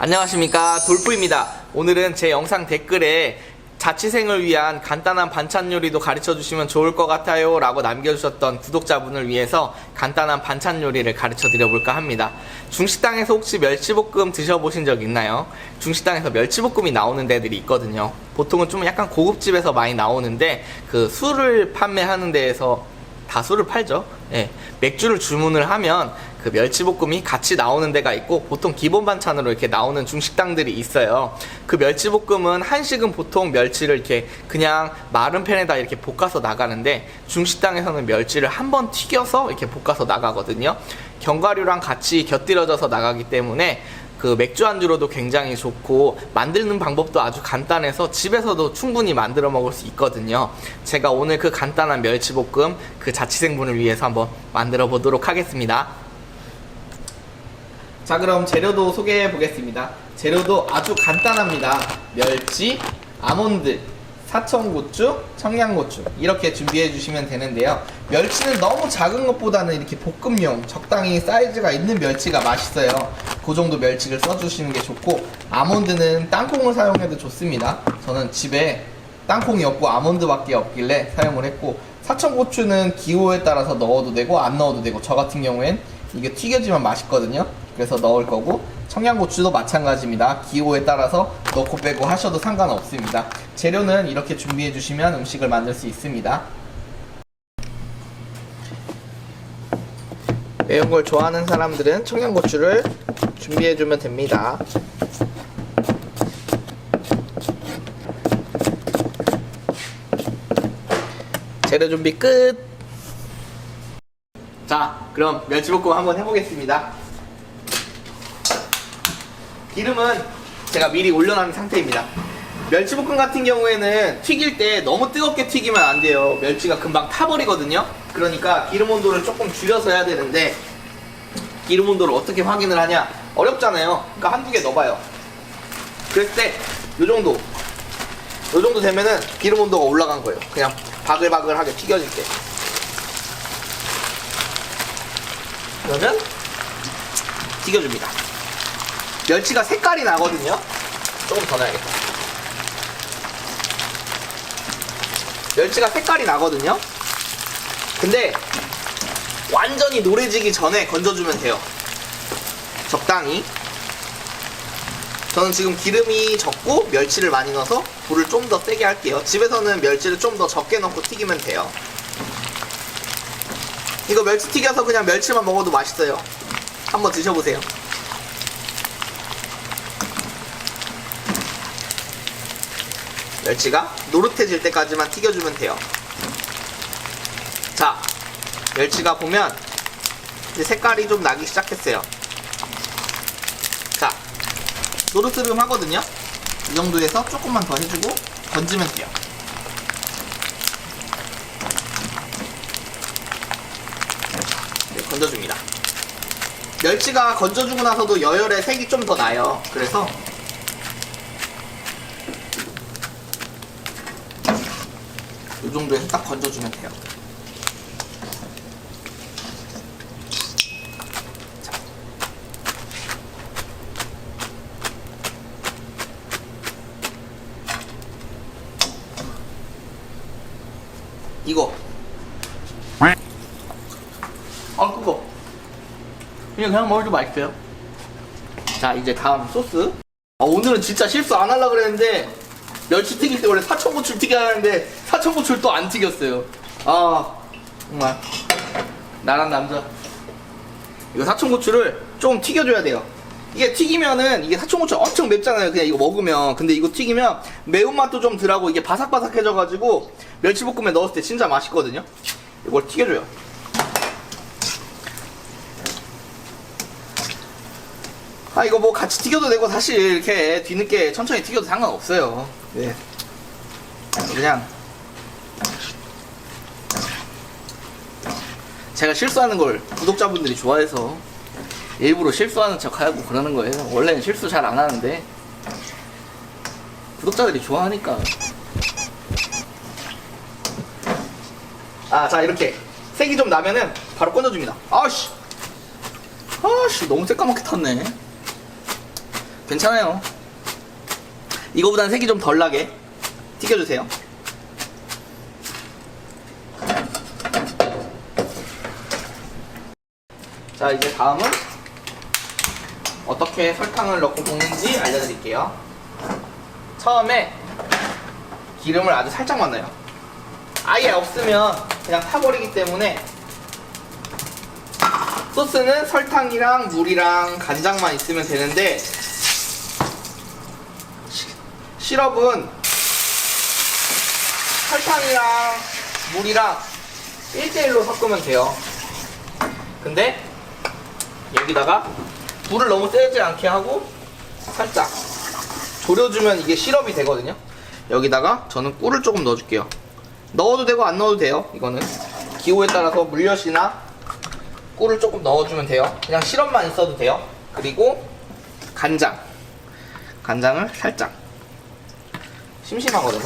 안녕하십니까 돌프입니다 오늘은 제 영상 댓글에 자취생을 위한 간단한 반찬 요리도 가르쳐 주시면 좋을 것 같아요 라고 남겨주셨던 구독자분을 위해서 간단한 반찬 요리를 가르쳐 드려볼까 합니다 중식당에서 혹시 멸치볶음 드셔보신 적 있나요? 중식당에서 멸치볶음이 나오는 데들이 있거든요 보통은 좀 약간 고급집에서 많이 나오는데 그 술을 판매하는 데에서 다 술을 팔죠. 예. 맥주를 주문을 하면 그 멸치볶음이 같이 나오는 데가 있고 보통 기본 반찬으로 이렇게 나오는 중식당들이 있어요. 그 멸치볶음은 한식은 보통 멸치를 이렇게 그냥 마른 팬에다 이렇게 볶아서 나가는데 중식당에서는 멸치를 한 번 튀겨서 이렇게 볶아서 나가거든요. 견과류랑 같이 곁들여져서 나가기 때문에 그 맥주 안주로도 굉장히 좋고 만드는 방법도 아주 간단해서 집에서도 충분히 만들어 먹을 수 있거든요. 제가 오늘 그 간단한 멸치볶음 그 자취생분을 위해서 한번 만들어 보도록 하겠습니다. 자 그럼 재료도 소개해 보겠습니다. 재료도 아주 간단합니다. 멸치, 아몬드, 사천고추, 청양고추 이렇게 준비해 주시면 되는데요. 멸치는 너무 작은 것보다는 이렇게 볶음용 적당히 사이즈가 있는 멸치가 맛있어요. 그 정도 멸치를 써주시는 게 좋고 아몬드는 땅콩을 사용해도 좋습니다. 저는 집에 땅콩이 없고 아몬드밖에 없길래 사용을 했고 사천고추는 기호에 따라서 넣어도 되고 안 넣어도 되고 저 같은 경우엔 이게 튀겨지면 맛있거든요. 그래서 넣을 거고 청양고추도 마찬가지입니다. 기호에 따라서 넣고 빼고 하셔도 상관없습니다. 재료는 이렇게 준비해 주시면 음식을 만들 수 있습니다. 매운 걸 좋아하는 사람들은 청양고추를 준비해 주면 됩니다. 재료 준비 끝. 자, 그럼 멸치볶음 한번 해보겠습니다. 기름은 제가 미리 올려놓은 상태입니다. 멸치볶음 같은 경우에는 튀길 때 너무 뜨겁게 튀기면 안 돼요. 멸치가 금방 타버리거든요. 그러니까 기름 온도를 조금 줄여서 해야 되는데 기름 온도를 어떻게 확인을 하냐? 어렵잖아요. 그러니까 한두 개 넣어봐요. 그랬을 때요 정도 요 정도 되면은 기름 온도가 올라간 거예요. 그냥 바글바글하게 튀겨질 때. 그러면 튀겨줍니다. 멸치가 색깔이 나거든요. 조금 더 넣어야겠다. 멸치가 색깔이 나거든요. 근데 완전히 노래지기 전에 건져주면 돼요. 적당히. 저는 지금 기름이 적고 멸치를 많이 넣어서 불을 좀 더 세게 할게요. 집에서는 멸치를 좀 더 적게 넣고 튀기면 돼요. 이거 멸치 튀겨서 그냥 멸치만 먹어도 맛있어요. 한번 드셔보세요. 멸치가 노릇해질 때까지만 튀겨주면 돼요. 자, 멸치가 보면 색깔이 좀 나기 시작했어요. 자, 노릇스름 하거든요. 이 정도에서 조금만 더 해주고 건지면 돼요. 네, 건져줍니다. 멸치가 건져주고 나서도 여열의 색이 좀 더 나요. 그래서 이 정도에서 딱 건져주면 돼요. 자. 이거. 아, 그거. 그냥, 그냥 먹어도 맛있어요. 자, 이제 다음 소스. 아, 오늘은 진짜 실수 안 하려고 그랬는데, 멸치 튀길 때 원래 사천고추를 튀겨야 하는데, 사천고추를 또 안 튀겼어요. 아, 정말. 나란 남자. 이거 사천고추를 좀 튀겨줘야 돼요. 이게 튀기면은, 이게 사천고추 엄청 맵잖아요. 그냥 이거 먹으면. 근데 이거 튀기면 매운맛도 좀 덜하고 이게 바삭바삭해져가지고, 멸치볶음에 넣었을 때 진짜 맛있거든요. 이걸 튀겨줘요. 아 이거 뭐 같이 튀겨도 되고 사실 이렇게 뒤늦게 천천히 튀겨도 상관없어요. 네. 그냥 제가 실수하는 걸 구독자분들이 좋아해서 일부러 실수하는 척하고 그러는 거예요. 원래는 실수 잘 안 하는데 구독자들이 좋아하니까. 아 자 이렇게 색이 좀 나면은 바로 꺼내줍니다. 아씨, 아씨 너무 새까맣게 탔네. 괜찮아요. 이거보단 색이 좀 덜 나게 튀겨주세요. 자, 이제 다음은 어떻게 설탕을 넣고 볶는지 알려드릴게요. 처음에 기름을 아주 살짝만 넣어요. 아예 없으면 그냥 타버리기 때문에 소스는 설탕이랑 물이랑 간장만 있으면 되는데 시- 시럽은 설탕이랑 물이랑 1대1로 섞으면 돼요. 근데 여기다가 불을 너무 세지 않게 하고 살짝 졸여주면 이게 시럽이 되거든요. 여기다가 저는 꿀을 조금 넣어줄게요. 넣어도 되고 안 넣어도 돼요. 이거는 기호에 따라서 물엿이나 꿀을 조금 넣어주면 돼요. 그냥 시럽만 있어도 돼요. 그리고 간장, 간장을 살짝 심심하거든요.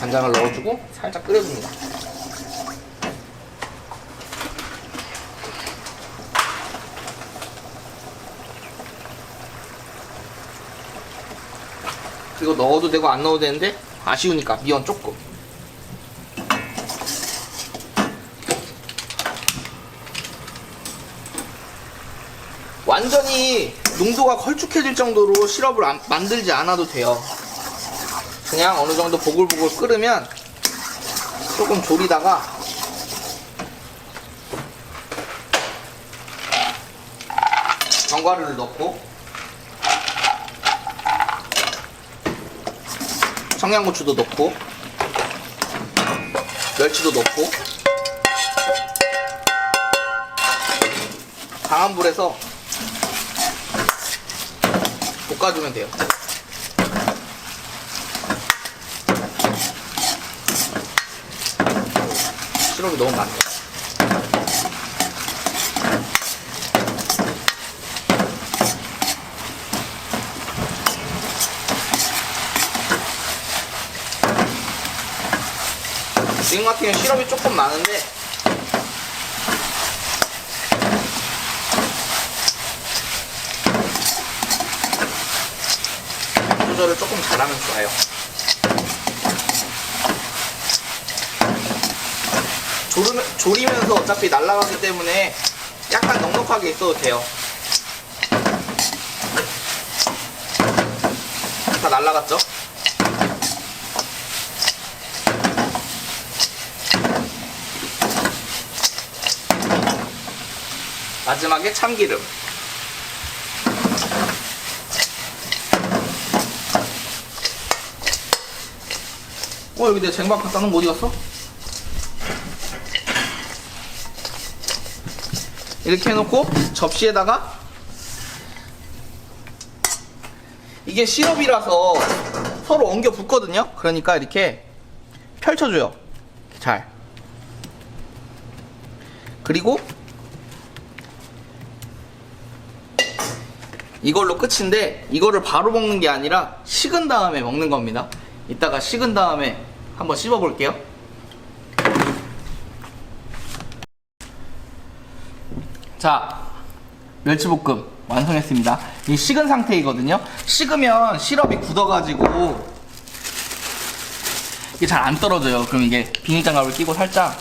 간장을 넣어주고 살짝 끓여줍니다. 그리고 넣어도 되고 안 넣어도 되는데 아쉬우니까 미원 조금. 완전히 농도가 걸쭉해질 정도로 시럽을 안- 만들지 않아도 돼요. 그냥 어느 정도 보글보글 끓으면 조금 졸이다가 견과류를 넣고 청양고추도 넣고 멸치도 넣고 강한 불에서 볶아주면 돼요. 시럽이 너무 많네. 지금 같은 경우는 시럽이 조금 많은데 조절을 조금 잘하면 좋아요. 조르면, 조리면서 어차피 날아가기 때문에 약간 넉넉하게 있어도 돼요. 다 날아갔죠? 마지막에 참기름. 어 여기 내 쟁반 갖다 놓은 거 어디 갔어? 이렇게 해놓고 접시에다가 이게 시럽이라서 서로 엉겨 붙거든요 그러니까 이렇게 펼쳐줘요 잘 그리고 이걸로 끝인데 이거를 바로 먹는 게 아니라 식은 다음에 먹는 겁니다. 이따가 식은 다음에 한번 씹어 볼게요. 자, 멸치볶음 완성했습니다. 이 식은 상태이거든요. 식으면 시럽이 굳어가지고 이게 잘 안 떨어져요. 그럼 이게 비닐장갑을 끼고 살짝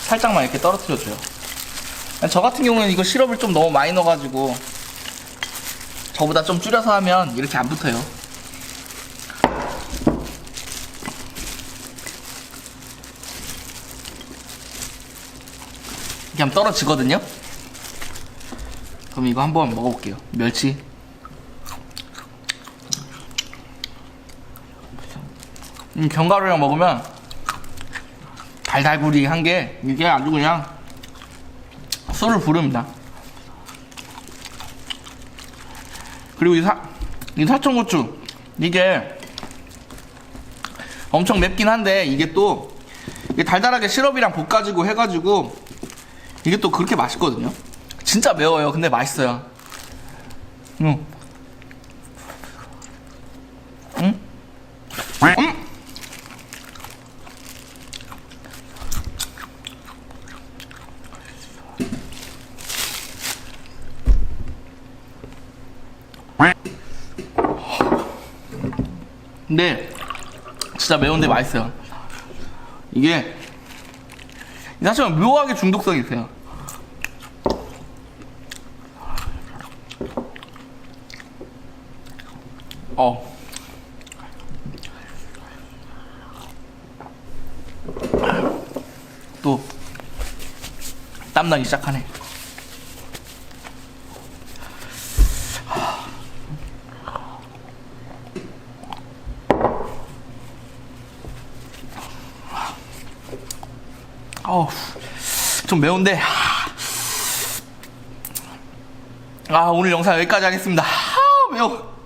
살짝만 이렇게 떨어뜨려줘요. 저 같은 경우는 이거 시럽을 좀 너무 많이 넣어가지고 저보다 좀 줄여서 하면 이렇게 안 붙어요. 하면 떨어지거든요. 그럼 이거 한번 먹어볼게요. 멸치. 음, 견과류랑 먹으면 달달구리 한 게 이게 아주 그냥 술을 부릅니다. 그리고 이 사, 이 사천고추 이게 엄청 맵긴 한데 이게 또 이게 달달하게 시럽이랑 볶아지고 해가지고 이게 또 그렇게 맛있거든요. 진짜 매워요. 근데 맛있어요. 음. 음. 음. 근데 진짜 매운데 맛있어요. 이게 사실 묘하게 중독성이 있어요. 어. 또 땀나기 시작하네. 좀 매운데. 아, 오늘 영상 여기까지 하겠습니다. 아, 매워.